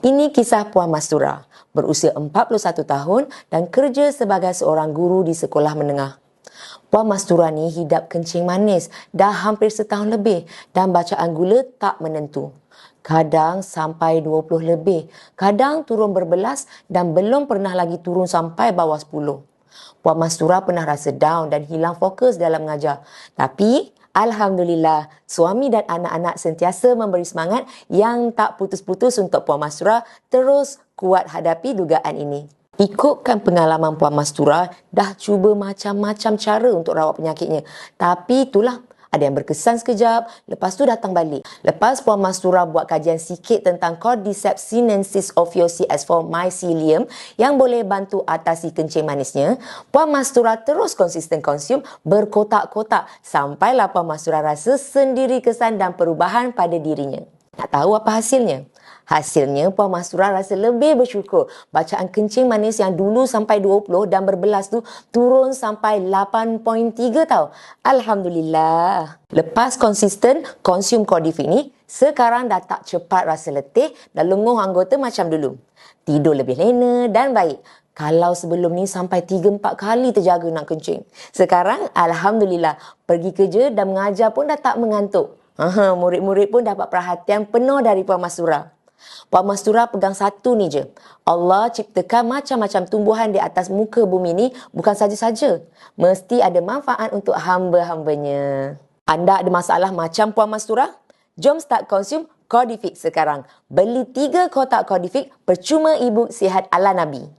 Ini kisah Puan Mastura, berusia 41 tahun dan kerja sebagai seorang guru di sekolah menengah. Puan Mastura ni hidap kencing manis dah hampir setahun lebih dan bacaan gula tak menentu. Kadang sampai 20 lebih, kadang turun berbelas dan belum pernah lagi turun sampai bawah 10. Puan Mastura pernah rasa down dan hilang fokus dalam mengajar. Tapi Alhamdulillah, suami dan anak-anak sentiasa memberi semangat yang tak putus-putus untuk Puan Mastura terus kuat hadapi dugaan ini. Ikutkan pengalaman Puan Mastura, dah cuba macam-macam cara untuk rawat penyakitnya. Tapi itulah ada yang berkesan sekejap, lepas tu datang balik. Lepas Puan Mastura buat kajian sikit tentang Cordyceps sinensis Ophiocys4 mycelium yang boleh bantu atasi kencing manisnya, Puan Mastura terus konsisten konsum berkotak-kotak sampailah Puan Mastura rasa sendiri kesan dan perubahan pada dirinya. Nak tahu apa hasilnya? Hasilnya, Puan Mastura rasa lebih bersyukur. Bacaan kencing manis yang dulu sampai 20 dan berbelas tu turun sampai 8.3 tau. Alhamdulillah. Lepas konsisten konsum Cordifix ni, sekarang dah tak cepat rasa letih dan lenguh anggota macam dulu. Tidur lebih lena dan baik. Kalau sebelum ni sampai 3-4 kali terjaga nak kencing. Sekarang, Alhamdulillah, pergi kerja dan mengajar pun dah tak mengantuk. Aha, murid-murid pun dapat perhatian penuh dari Puan Mastura. Puan Mastura pegang satu ni je. Allah ciptakan macam-macam tumbuhan di atas muka bumi ni bukan saja-saja. Mesti ada manfaat untuk hamba-hambanya. Anda ada masalah macam Puan Mastura? Jom start consume Codifix sekarang. Beli tiga kotak Codifix percuma ibu sihat ala Nabi.